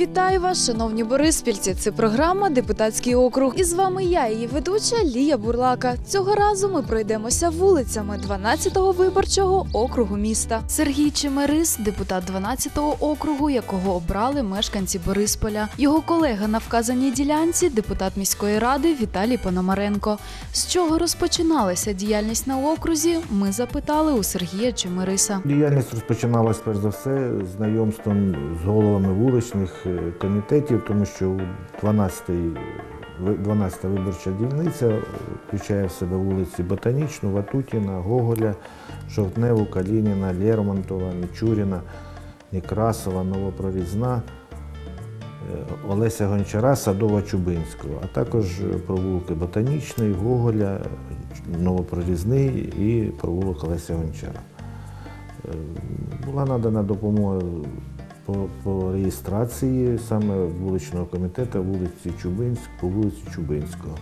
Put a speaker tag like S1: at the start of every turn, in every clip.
S1: Вітаю вас, шановні бориспільці. Це програма Депутатський округ. І з вами я, її ведуча Лія Бурлака. Цього разу ми пройдемося вулицями 12-го виборчого округу міста. Сергій Чемерис, депутат 12-го округу, якого обрали мешканці Борисполя. Його колега на вказаній ділянці, депутат міської ради Віталій Пономаренко. З чого розпочиналася діяльність на окрузі? Ми запитали у Сергія Чемериса.
S2: Діяльність розпочиналась перш за все знайомством з головами вуличних комітетів, тому що у 12-й 12 виборча дільниця е, включає в себе вулиці Ботанічну, Ватутіна, Гоголя, Жовтневу, Калініна, Лермонтова, Мічуріна, Некрасова, Новопрорізна, е, Олеся Гончара, Садова Чубинського, а також е, провулки Ботанічний, Гоголя, Новопрорізний і провулок Олеся Гончара. Е, Була надана допомога по, по реєстрації саме вуличного комітету вулиці Чубинськ, по вулиці Чубинського.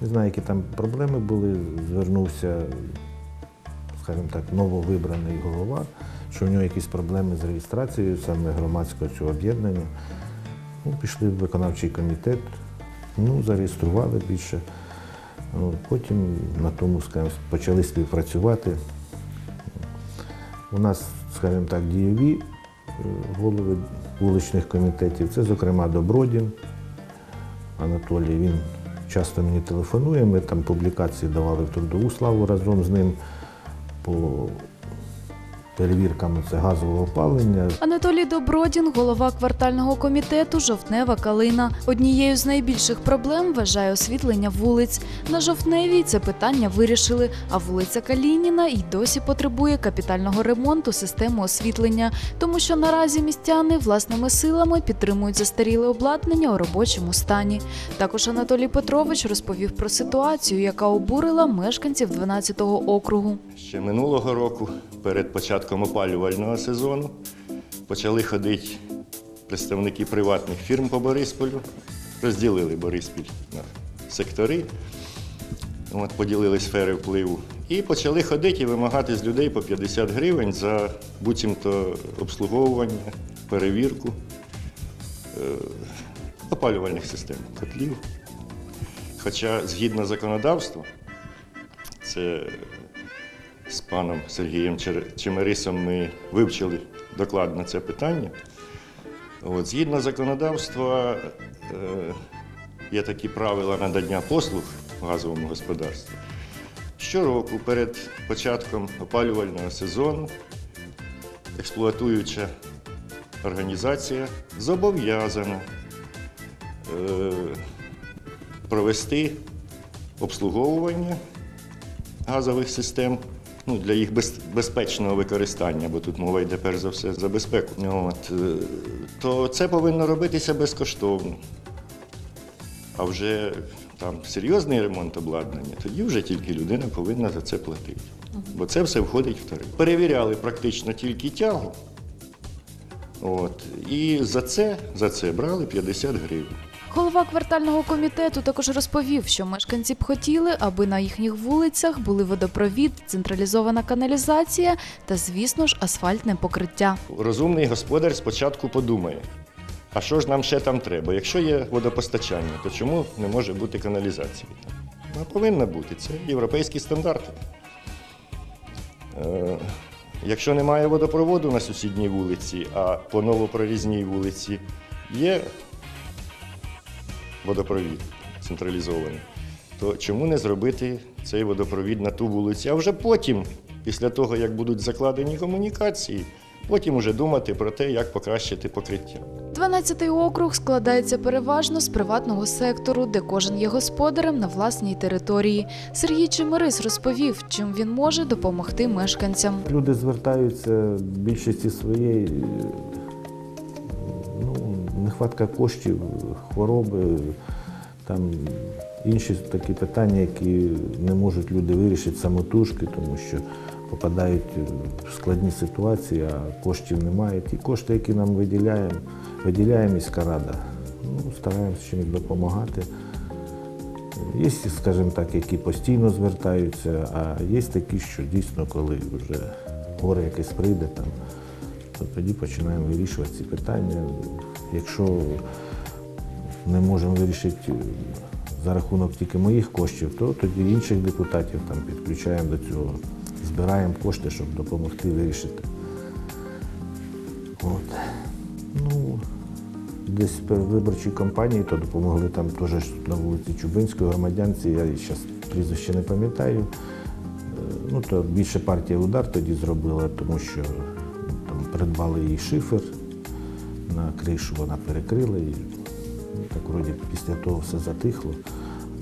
S2: Не знаю, які там проблеми були. Звернувся, скажімо так, нововибраний голова, що в нього якісь проблеми з реєстрацією саме громадського цього об'єднання. Ну, пішли в виконавчий комітет, ну, зареєстрували більше. Потім на тому, скажімо, почали співпрацювати. У нас, скажімо так, дієві голови вуличних комітетів. Це, зокрема, Добродін Анатолій. Він часто мені телефонує. Ми там публікації давали в трудову славу разом з ним по перевіркам це газового опалення.
S1: Анатолій Добродін, голова квартального комітету Жовтнева Калина. Однією з найбільших проблем вважає освітлення вулиць. На Жовтневій це питання вирішили, а вулиця Калініна й досі потребує капітального ремонту системи освітлення, тому що наразі містяни власними силами підтримують застаріле обладнання у робочому стані. Також Анатолій Петрович розповів про ситуацію, яка обурила мешканців 12-го округу.
S3: Ще минулого року, перед початком опалювального сезону, почали ходити представники приватних фірм по Борисполю, розділили Бориспіль на сектори, от, поділили сфери впливу. І почали ходити і вимагати з людей по 50 гривень за буцімто обслуговування, перевірку е, опалювальних систем, котлів. Хоча згідно законодавства, це з паном Сергієм Чемерисом ми вивчили докладно це питання. От, згідно законодавства, е, є такі правила надання послуг в газовому господарстві. Щороку перед початком опалювального сезону експлуатуюча організація зобов'язана е, провести обслуговування газових систем ну, для їх без- безпечного використання, бо тут мова йде перш за все за безпеку. От, е, то це повинно робитися безкоштовно. А вже там серйозний ремонт обладнання, тоді вже тільки людина повинна за це платити. Бо це все входить в тариф. Перевіряли практично тільки тягу. От, і за це, за це брали 50 гривень.
S1: Голова квартального комітету також розповів, що мешканці б хотіли, аби на їхніх вулицях були водопровід, централізована каналізація та, звісно ж, асфальтне покритта.
S3: Розумний господар спочатку подумає, а що ж нам ще там треба? Якщо є водопостачання, то чому не може бути каналізації? Вона повинна бути. Це європейські стандарти. Е, якщо немає водопроводу на сусідній вулиці, а по новопрорізній вулиці є водопровід централізований, то чому не зробити цей водопровід на ту вулицю? А вже потім, після того, як будуть закладені комунікації, потім уже думати про те, як покращити покриття.
S1: 12-й округ складається переважно з приватного сектору, де кожен є господарем на власній території. Сергій Чемерис розповів, чим він може допомогти мешканцям.
S2: Люди звертаються в більшості своєї, ну, нехватка коштів, хвороби, там інші такі питання, які не можуть люди вирішити самотужки, тому що попадають в складні ситуації, а коштів немає. Ті кошти, які нам виділяємо, виділяє міська рада. Ну, стараємося чимось допомагати. Є, скажімо так, які постійно звертаються, а є такі, що дійсно, коли вже горе якесь прийде, там, то тоді починаємо вирішувати ці питання. Якщо не можемо вирішити е, за рахунок тільки моїх коштів, то тоді інших депутатів там підключаємо до цього, збираємо кошти, щоб допомогти вирішити. От. Ну, десь при виборчій кампанії то допомогли там теж на вулиці Чубинської громадянці, я зараз прізвище не пам'ятаю. Е, Ну, то більше партія удар тоді зробила, тому що ну, там придбали їй шифер на кришу, вона перекрила і так вроді після того все затихло.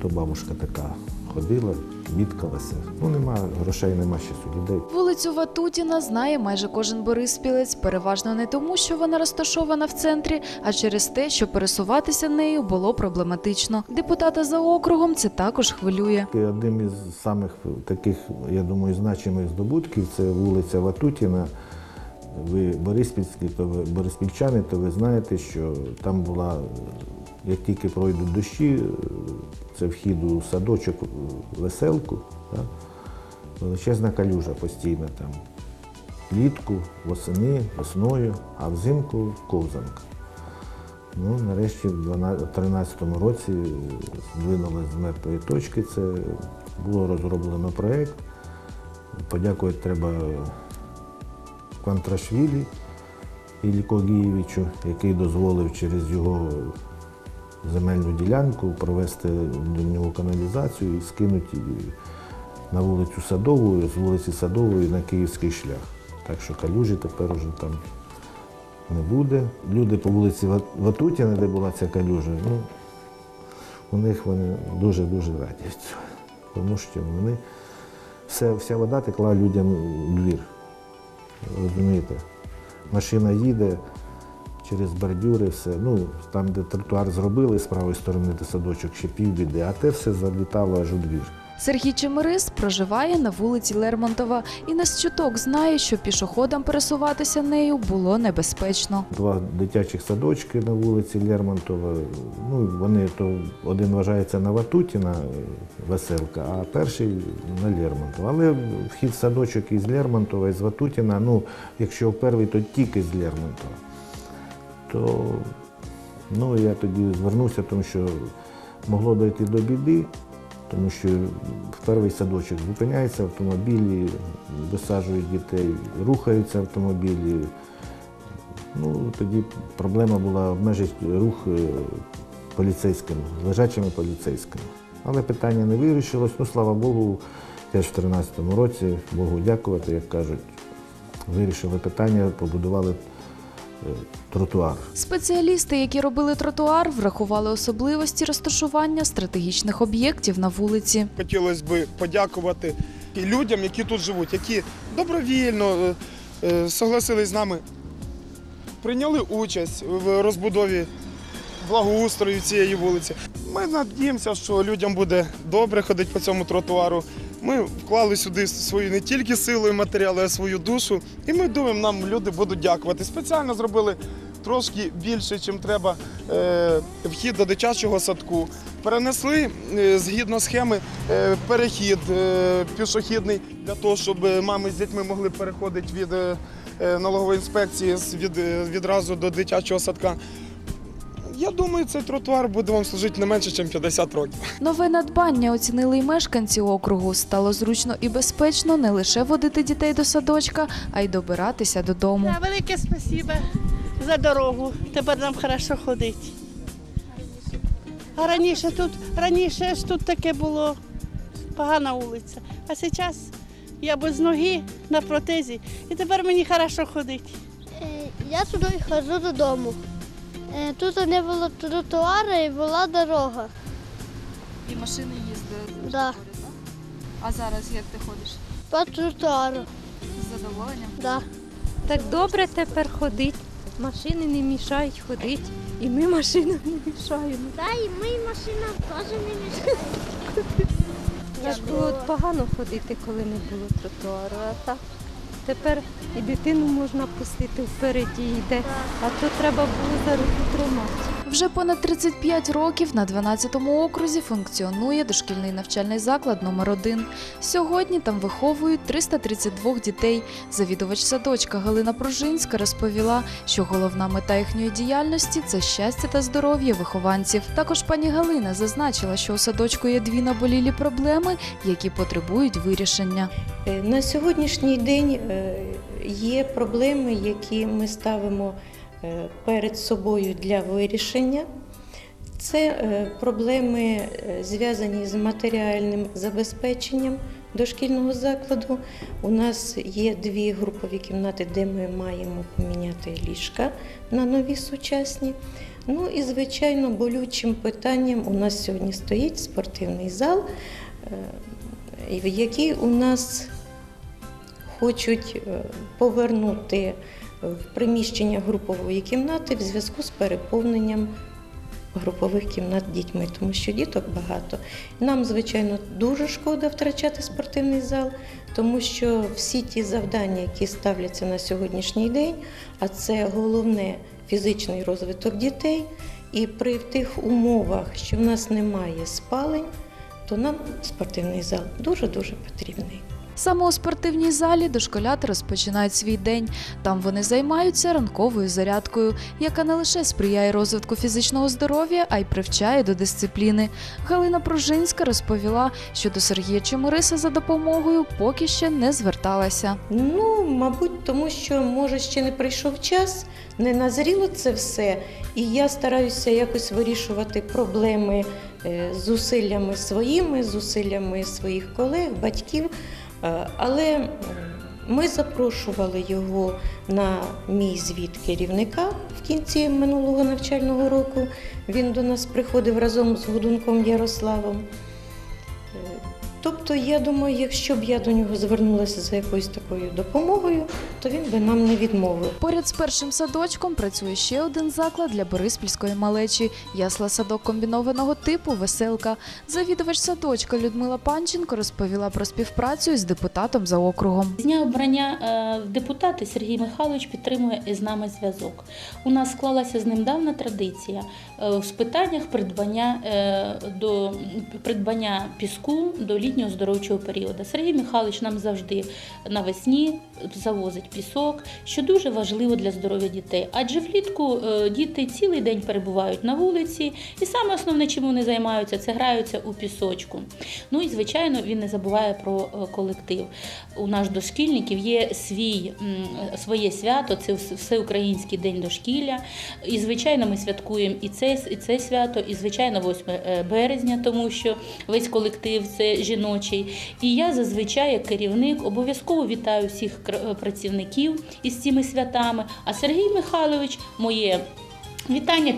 S2: То бабушка така ходила, бідкалася. Ну, нема грошей, нема ще у людей.
S1: Вулицю Ватутіна знає майже кожен бориспілець, переважно не тому, що вона розташована в центрі, а через те, що пересуватися нею було проблематично. Депутата за округом це також хвилює.
S2: Одним із самих таких, я думаю, значимих здобутків це вулиця Ватутіна. Ви бориспільські, то ви бориспільчани, то ви знаєте, що там була, як тільки пройдуть дощі, це вхід у садочок веселку, так? величезна калюжа постійна там. Влітку, восени, весною, а взимку ковзанка. Ну, нарешті, в 2013 році здвинули з мертвої точки. Це було розроблено проєкт. Подякувати треба Квантрашвілі Іллі Когієвичу, який дозволив через його земельну ділянку провести до нього каналізацію і скинути на вулицю Садову, з вулиці Садової на Київський шлях. Так що калюжі тепер уже там не буде. Люди по вулиці Ва- Ватутіна, де була ця калюжа, ну, у них вони дуже-дуже раді. Тому що вони все, вся вода текла людям у двір. Розумієте? Машина їде через бордюри, все. Ну, там, де тротуар зробили з правої сторони, де садочок, ще півбіди, а те все залітало аж у двір.
S1: Сергій Чемерис проживає на вулиці Лермонтова і не з чуток знає, що пішоходам пересуватися нею було небезпечно.
S2: Два дитячих садочки на вулиці Лермонтова. Ну, вони то один вважається на Ватутіна е, веселка, а перший на Лермонтова. Але вхід садочок із Лермонтова, із Ватутіна, ну, якщо перший, то тільки з Лермонтова. То ну, я тоді звернувся, тому що могло дойти до біди, тому що в перший садочок зупиняються автомобілі, висаджують дітей, рухаються автомобілі. Ну, тоді проблема була обмежити рух е, поліцейським, лежачими поліцейськими. Але питання не вирішилось. Ну, слава Богу, теж в 2013 році, Богу дякувати, як кажуть, вирішили питання, побудували тротуар.
S1: Спеціалісти, які робили тротуар, врахували особливості розташування стратегічних об'єктів на вулиці.
S4: Хотілося б подякувати і людям, які тут живуть, які добровільно е, е, согласились з нами, прийняли участь в розбудові благоустрою цієї вулиці. Ми надіємося, що людям буде добре ходити по цьому тротуару. Ми вклали сюди свою не тільки силу і матеріали, а свою душу. І ми думаємо, нам люди будуть дякувати. Спеціально зробили трошки більше, чим треба е, вхід до дитячого садку. Перенесли е, згідно схеми е, перехід пішохідний для того, щоб мами з дітьми могли переходити від налогової інспекції відразу до дитячого садка. Я думаю, цей тротуар буде вам служити не менше, ніж 50 років.
S1: Нове надбання оцінили й мешканці округу. Стало зручно і безпечно не лише водити дітей до садочка, а й добиратися додому.
S5: Да, велике спасибо за дорогу. Тепер нам хорошо ходити. А раніше тут, раніше ж тут таке було погана вулиця. А зараз я без ноги на протезі, і тепер мені хорошо ходити.
S6: Е, Я сюди ходжу додому. Е, Тут не було тротуару і була дорога.
S1: І машини їздили.
S6: Да.
S1: А зараз як ти ходиш?
S6: По тротуару.
S1: З задоволенням?
S6: Да.
S7: Так добре тепер ходить. Машини не мішають ходити. І ми машинам не мішаємо.
S6: Да, і ми машина теж не мішаємо.
S7: Ж було погано ходити, коли не було тротуару. А так тепер і дитину можна пустити впереді йде, а то треба було за руку тримати.
S1: Вже понад 35 років на 12-му окрузі функціонує дошкільний навчальний заклад номер 1 Сьогодні там виховують 332 дітей. Завідувач садочка Галина Пружинська розповіла, що головна мета їхньої діяльності це щастя та здоров'я вихованців. Також пані Галина зазначила, що у садочку є дві наболілі проблеми, які потребують вирішення.
S8: Е, На сьогоднішній день е, є проблеми, які ми ставимо перед собою для вирішення. Це е, проблеми е, зв'язані з матеріальним забезпеченням дошкільного закладу. У нас є дві групові кімнати, де ми маємо поміняти ліжка на нові сучасні. Ну і, звичайно, болючим питанням у нас сьогодні стоїть спортивний зал, е, в який у нас хочуть е, повернути в приміщення групової кімнати в зв'язку з переповненням групових кімнат дітьми, тому що діток багато. Нам, звичайно, дуже шкода втрачати спортивний зал, тому що всі ті завдання, які ставляться на сьогоднішній день, а це головне фізичний розвиток дітей, і при тих умовах, що в нас немає спалень, то нам спортивний зал дуже-дуже потрібний.
S1: Саме у спортивній залі дошколяти розпочинають свій день. Там вони займаються ранковою зарядкою, яка не лише сприяє розвитку фізичного здоров'я, а й привчає до дисципліни. Галина Пружинська розповіла, що до Сергія Чемириса за допомогою поки ще не зверталася.
S8: Ну, мабуть, тому що може ще не прийшов час, не назріло це все, і я стараюся якось вирішувати проблеми е, зусиллями своїми, зусиллями своїх колег, батьків. Е, Але ми запрошували його на мій звіт керівника в кінці минулого навчального року. Він до нас приходив разом з Гудунком Ярославом. Тобто, я думаю, якщо б я до нього звернулася за якоюсь такою допомогою, то він би нам не відмовив.
S1: Поряд з першим садочком працює ще один заклад для бориспільської малечі ясла садок комбінованого типу Веселка. Завідувач садочка Людмила Панченко розповіла про співпрацю із депутатом за округом.
S9: З дня обрання е, в депутати Сергій Михайлович підтримує із нами зв'язок. У нас склалася з ним давна традиція в питаннях придбання е, до придбання піску до літнього здоровчого періоду. Сергій Михайлович нам завжди навесні завозить пісок, що дуже важливо для здоров'я дітей. Адже влітку е, діти цілий день перебувають на вулиці, і саме основне, чим вони займаються, це граються у пісочку. Ну і звичайно, він не забуває про е, колектив. У нас дошкільників є свій, своє свято, це Всеукраїнський день дошкілля. І, звичайно, ми святкуємо і це, і це свято, і, звичайно, 8 е, березня, тому що весь колектив це жіночий. І я зазвичай, як керівник, обов'язково вітаю всіх е, працівників із цими святами. А Сергій Михайлович моє. Вітання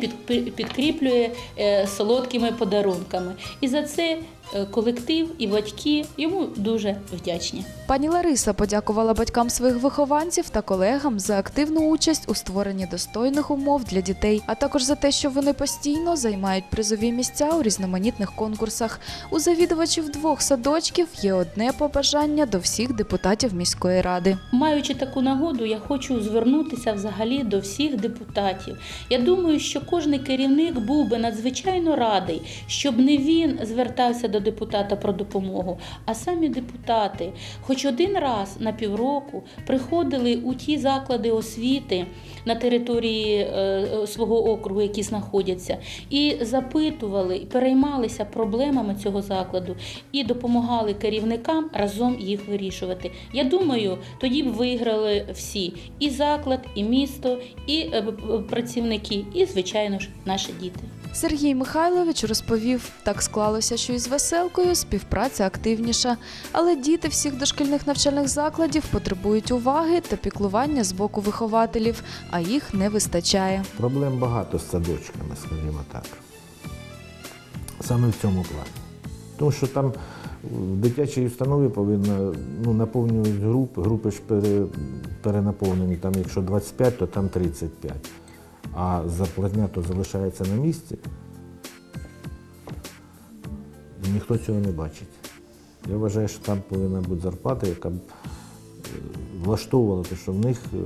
S9: підкріплює е, солодкими подарунками. І за це колектив і батьки йому дуже вдячні.
S1: Пані Лариса подякувала батькам своїх вихованців та колегам за активну участь у створенні достойних умов для дітей, а також за те, що вони постійно займають призові місця у різноманітних конкурсах. У завідувачів двох садочків є одне побажання до всіх депутатів міської ради.
S9: Маючи таку нагоду, я хочу звернутися взагалі до всіх депутатів. Я думаю, що кожен керівник був би надзвичайно радий, щоб не він звертався до депутата про допомогу, а самі депутати, хоч один раз на півроку приходили у ті заклади освіти на території е, е, свого округу, які знаходяться, і запитували, переймалися проблемами цього закладу і допомагали керівникам разом їх вирішувати. Я думаю, тоді б виграли всі: і заклад, і місто, і е, працівники, і звичайно ж наші діти.
S1: Сергій Михайлович розповів, так склалося, що із веселкою співпраця активніша, але діти всіх дошкільних навчальних закладів потребують уваги та піклування з боку вихователів, а їх не вистачає.
S2: Проблем багато з садочками, скажімо так. Саме в цьому плані. Тому що там в дитячій установі повинна ну, наповнювати групи, групи ж перенаповнені, там якщо 25, то там 35. А зарплатня то залишається на місці. Ніхто цього не бачить. Я вважаю, що там повинна бути зарплата, яка б е, влаштовувало, те, що в них е,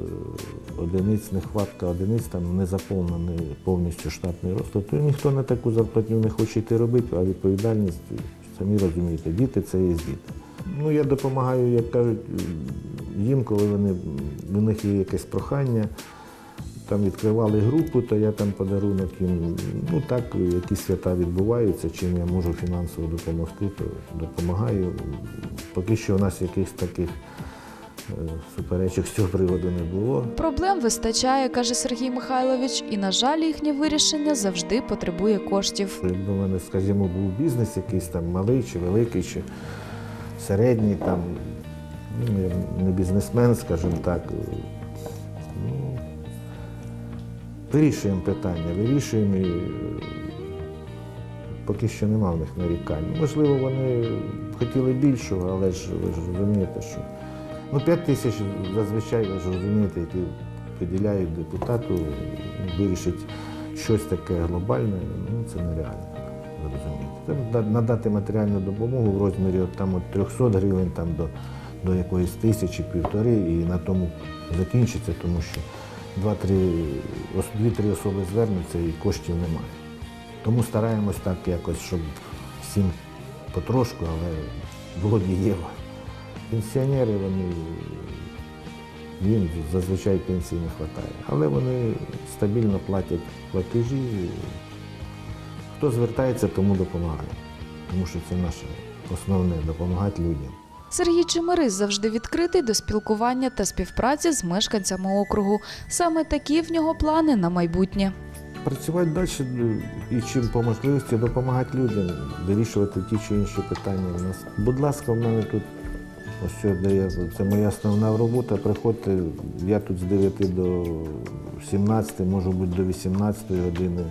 S2: одиниць, нехватка одиниць, там не заповнений повністю штатний розклад, то ніхто на таку зарплатню не хоче йти робити, а відповідальність, самі розумієте, діти це є діти. Ну, я допомагаю, як кажуть, їм, коли вони, у них є якесь прохання. Там відкривали групу, то я там подарунок їм. Ну так, якісь свята відбуваються, чим я можу фінансово допомогти, то допомагаю. Поки що у нас якихось таких е, суперечок з цього приводу не було.
S1: Проблем вистачає, каже Сергій Михайлович, і, на жаль, їхнє вирішення завжди потребує коштів.
S2: Якби в мене, скажімо, був бізнес якийсь там малий чи великий, чи середній, там, ну, не бізнесмен, скажімо так. Ну, вирішуємо питання, вирішуємо і е, поки що нема в них нарікань. Можливо, вони хотіли більшого, але ж ви ж розумієте, що ну, 5 тисяч зазвичай, ви ж розумієте, які виділяють депутату, вирішить щось таке глобальне, ну це нереально. ви розумієте. Надати матеріальну допомогу в розмірі от, там, от 300 гривень там, до, до якоїсь тисячі, півтори, і на тому закінчиться, тому що дві-три особи звернуться і коштів немає. Тому стараємось так якось, щоб всім потрошку, але було дієво. Пенсіонери, вони їм зазвичай пенсії не вистачає. Але вони стабільно платять платежі. Хто звертається, тому допомагає. Тому що це наше основне допомагати людям.
S1: Сергій Чемерис завжди відкритий до спілкування та співпраці з мешканцями округу. Саме такі в нього плани на майбутнє.
S2: Працювати далі і чим по можливості допомагати людям, вирішувати ті чи інші питання. У нас, будь ласка, в мене тут ось де це моя основна робота. Приходьте, я тут з 9 до 17, можу бути до 18 години.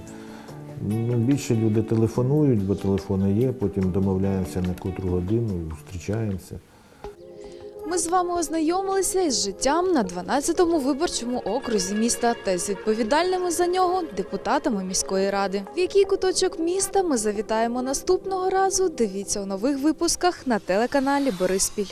S2: Ну, більше люди телефонують, бо телефони є, потім домовляємося на котру годину, зустрічаємося.
S1: Ми з вами ознайомилися із життям на 12-му виборчому окрузі міста та з відповідальними за нього депутатами міської ради. В який куточок міста ми завітаємо наступного разу. Дивіться у нових випусках на телеканалі Бориспіль.